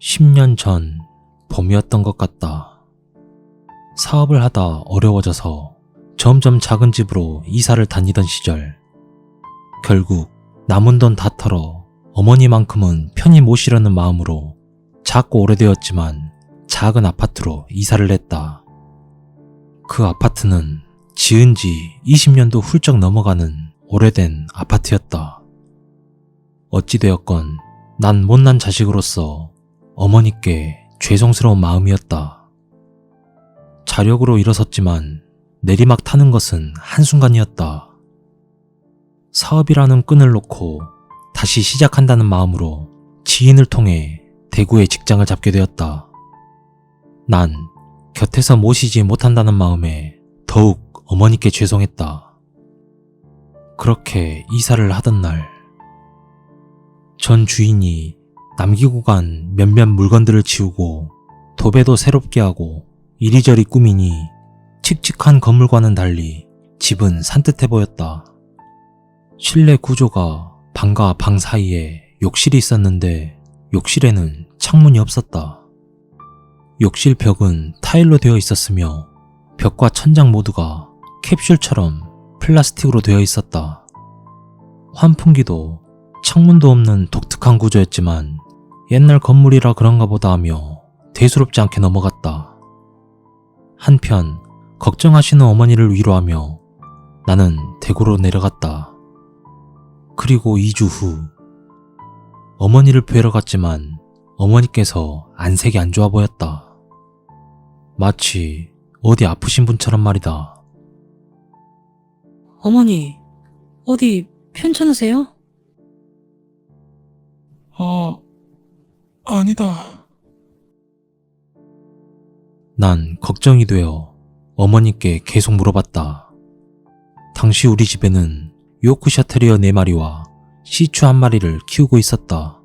10년 전 봄이었던 것 같다. 사업을 하다 어려워져서 점점 작은 집으로 이사를 다니던 시절. 결국 남은 돈 다 털어 어머니만큼은 편히 모시려는 마음으로 작고 오래되었지만 작은 아파트로 이사를 했다. 그 아파트는 지은 지 20년도 훌쩍 넘어가는 오래된 아파트였다. 어찌되었건 난 못난 자식으로서 어머니께 죄송스러운 마음이었다. 자력으로 일어섰지만 내리막 타는 것은 한순간이었다. 사업이라는 끈을 놓고 다시 시작한다는 마음으로 지인을 통해 대구에 직장을 잡게 되었다. 난 곁에서 모시지 못한다는 마음에 더욱 어머니께 죄송했다. 그렇게 이사를 하던 날, 전 주인이 남기고 간 몇몇 물건들을 치우고 도배도 새롭게 하고 이리저리 꾸미니 칙칙한 건물과는 달리 집은 산뜻해 보였다. 실내 구조가 방과 방 사이에 욕실이 있었는데 욕실에는 창문이 없었다. 욕실 벽은 타일로 되어 있었으며 벽과 천장 모두가 캡슐처럼 플라스틱으로 되어 있었다. 환풍기도 창문도 없는 독특한 구조였지만 옛날 건물이라 그런가 보다 하며 대수롭지 않게 넘어갔다. 한편 걱정하시는 어머니를 위로하며 나는 대구로 내려갔다. 그리고 2주 후 어머니를 뵈러 갔지만 어머니께서 안색이 안 좋아 보였다. 마치 어디 아프신 분처럼 말이다. 어머니, 어디 편찮으세요? 아, 아니다. 난 걱정이 되어 어머니께 계속 물어봤다. 당시 우리 집에는 요크셔 테리어 4마리와 시추 한 마리를 키우고 있었다.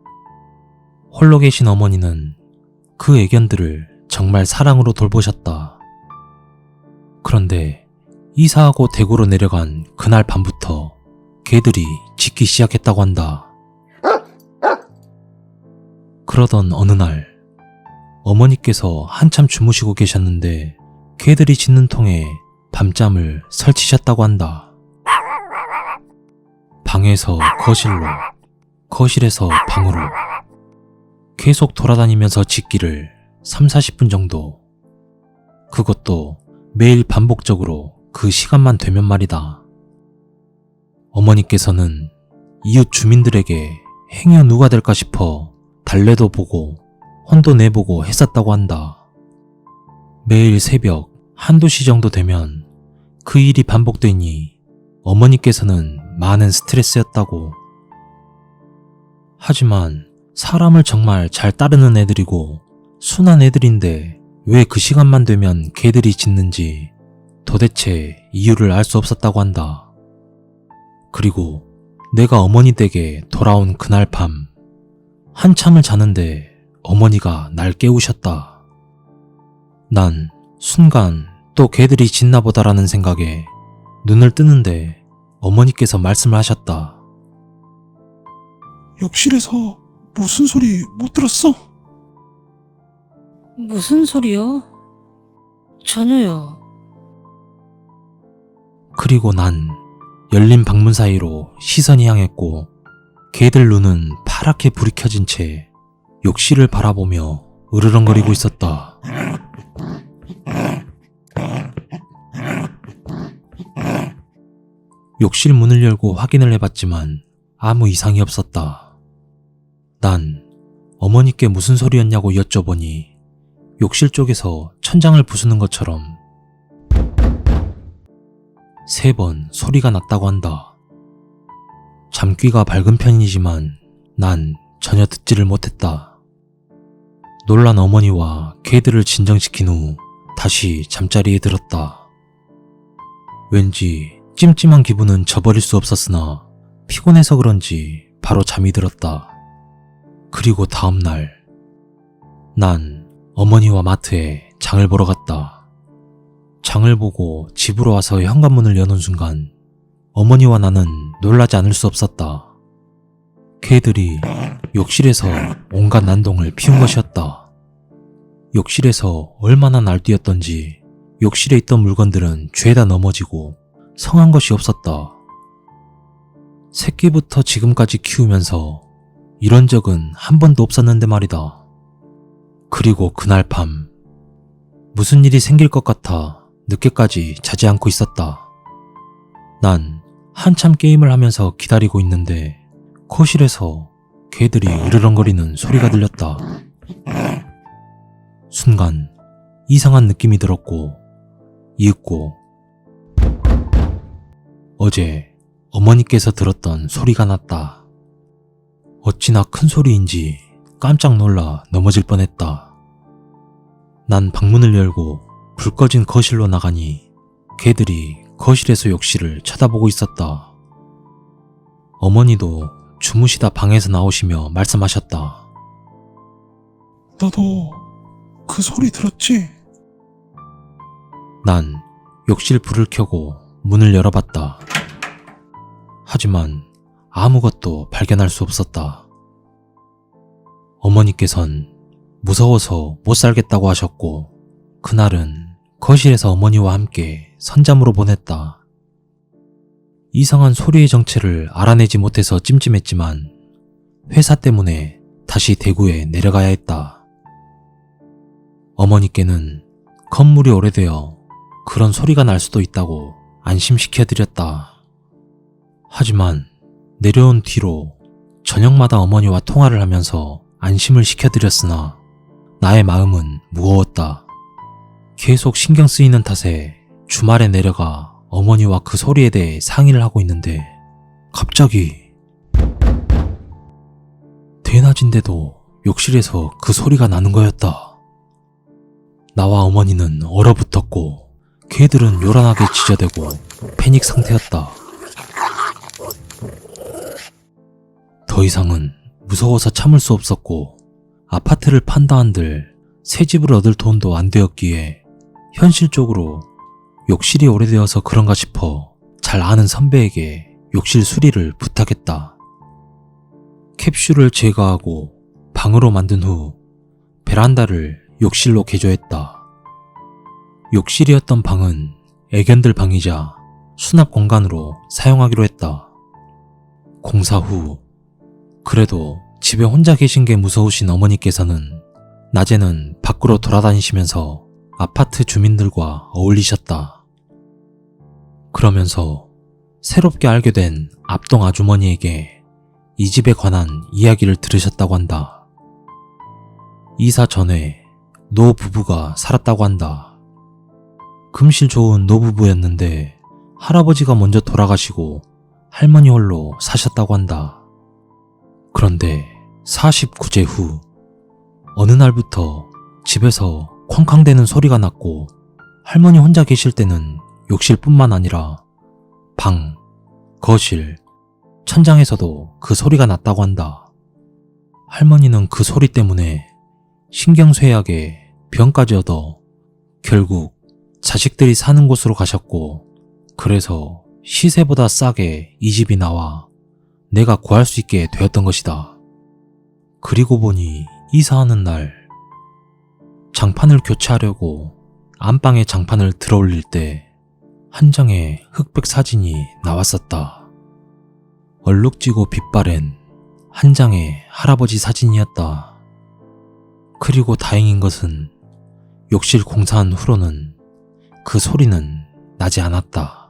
홀로 계신 어머니는 그 애견들을 정말 사랑으로 돌보셨다. 그런데 이사하고 대구로 내려간 그날 밤부터 개들이 짖기 시작했다고 한다. 그러던 어느 날 어머니께서 한참 주무시고 계셨는데 개들이 짖는 통에 밤잠을 설치셨다고 한다. 방에서 거실로, 거실에서 방으로 계속 돌아다니면서 짖기를 3, 40분 정도. 그것도 매일 반복적으로 그 시간만 되면 말이다. 어머니께서는 이웃 주민들에게 행여 누가 될까 싶어 달래도 보고 혼도 내보고 했었다고 한다. 매일 새벽 한두 시 정도 되면 그 일이 반복되니 어머니께서는 많은 스트레스였다고. 하지만 사람을 정말 잘 따르는 애들이고 순한 애들인데 왜 그 시간만 되면 개들이 짖는지 도대체 이유를 알 수 없었다고 한다. 그리고 내가 어머니 댁에 돌아온 그날 밤 한참을 자는데 어머니가 날 깨우셨다. 난 순간 또 개들이 짖나 보다라는 생각에 눈을 뜨는데 어머니께서 말씀을 하셨다. 욕실에서 무슨 소리 못 들었어? 무슨 소리요? 전혀요. 그리고 난 열린 방문 사이로 시선이 향했고 개들 눈은 파랗게 불이 켜진 채 욕실을 바라보며 으르렁거리고 있었다. 욕실 문을 열고 확인을 해봤지만 아무 이상이 없었다. 난 어머니께 무슨 소리였냐고 여쭤보니 욕실 쪽에서 천장을 부수는 것처럼 세 번 소리가 났다고 한다. 잠귀가 밝은 편이지만 난 전혀 듣지를 못했다. 놀란 어머니와 개들을 진정시킨 후 다시 잠자리에 들었다. 왠지 찜찜한 기분은 저버릴 수 없었으나 피곤해서 그런지 바로 잠이 들었다. 그리고 다음날 난 어머니와 마트에 장을 보러 갔다. 장을 보고 집으로 와서 현관문을 여는 순간 어머니와 나는 놀라지 않을 수 없었다. 개들이 욕실에서 온갖 난동을 피운 것이었다. 욕실에서 얼마나 날뛰었던지 욕실에 있던 물건들은 죄다 넘어지고 성한 것이 없었다. 새끼부터 지금까지 키우면서 이런 적은 한 번도 없었는데 말이다. 그리고 그날 밤 무슨 일이 생길 것 같아 늦게까지 자지 않고 있었다. 난 한참 게임을 하면서 기다리고 있는데 거실에서 개들이 으르렁거리는 소리가 들렸다. 순간 이상한 느낌이 들었고 이윽고 어제 어머니께서 들었던 소리가 났다. 어찌나 큰 소리인지 깜짝 놀라 넘어질 뻔했다. 난 방문을 열고 불 꺼진 거실로 나가니 개들이 거실에서 욕실을 쳐다보고 있었다. 어머니도 주무시다 방에서 나오시며 말씀하셨다. 너도 그 소리 들었지? 난 욕실 불을 켜고 문을 열어봤다. 하지만 아무것도 발견할 수 없었다. 어머니께선 무서워서 못 살겠다고 하셨고, 그날은 거실에서 어머니와 함께 선잠으로 보냈다. 이상한 소리의 정체를 알아내지 못해서 찜찜했지만, 회사 때문에 다시 대구에 내려가야 했다. 어머니께는 건물이 오래되어 그런 소리가 날 수도 있다고 안심시켜드렸다. 하지만 내려온 뒤로 저녁마다 어머니와 통화를 하면서 안심을 시켜드렸으나 나의 마음은 무거웠다. 계속 신경 쓰이는 탓에 주말에 내려가 어머니와 그 소리에 대해 상의를 하고 있는데 갑자기 대낮인데도 욕실에서 그 소리가 나는 거였다. 나와 어머니는 얼어붙었고 개들은 요란하게 지저대고 패닉 상태였다. 더 이상은 무서워서 참을 수 없었고 아파트를 판다 한들 새 집을 얻을 돈도 안 되었기에 현실적으로 욕실이 오래되어서 그런가 싶어 잘 아는 선배에게 욕실 수리를 부탁했다. 캡슐을 제거하고 방으로 만든 후 베란다를 욕실로 개조했다. 욕실이었던 방은 애견들 방이자 수납 공간으로 사용하기로 했다. 공사 후 그래도 집에 혼자 계신 게 무서우신 어머니께서는 낮에는 밖으로 돌아다니시면서 아파트 주민들과 어울리셨다. 그러면서 새롭게 알게 된 앞동 아주머니에게 이 집에 관한 이야기를 들으셨다고 한다. 이사 전에 노 부부가 살았다고 한다. 금실 좋은 노 부부였는데 할아버지가 먼저 돌아가시고 할머니 홀로 사셨다고 한다. 그런데 49제 후 어느 날부터 집에서 쾅쾅대는 소리가 났고 할머니 혼자 계실 때는 욕실뿐만 아니라 방, 거실, 천장에서도 그 소리가 났다고 한다. 할머니는 그 소리 때문에 신경쇠약에 병까지 얻어 결국 자식들이 사는 곳으로 가셨고 그래서 시세보다 싸게 이 집이 나와 내가 구할 수 있게 되었던 것이다. 그리고 보니 이사하는 날 장판을 교체하려고 안방에 장판을 들어 올릴 때 한 장의 흑백 사진이 나왔었다. 얼룩지고 빛바랜 한 장의 할아버지 사진이었다. 그리고 다행인 것은 욕실 공사한 후로는 그 소리는 나지 않았다.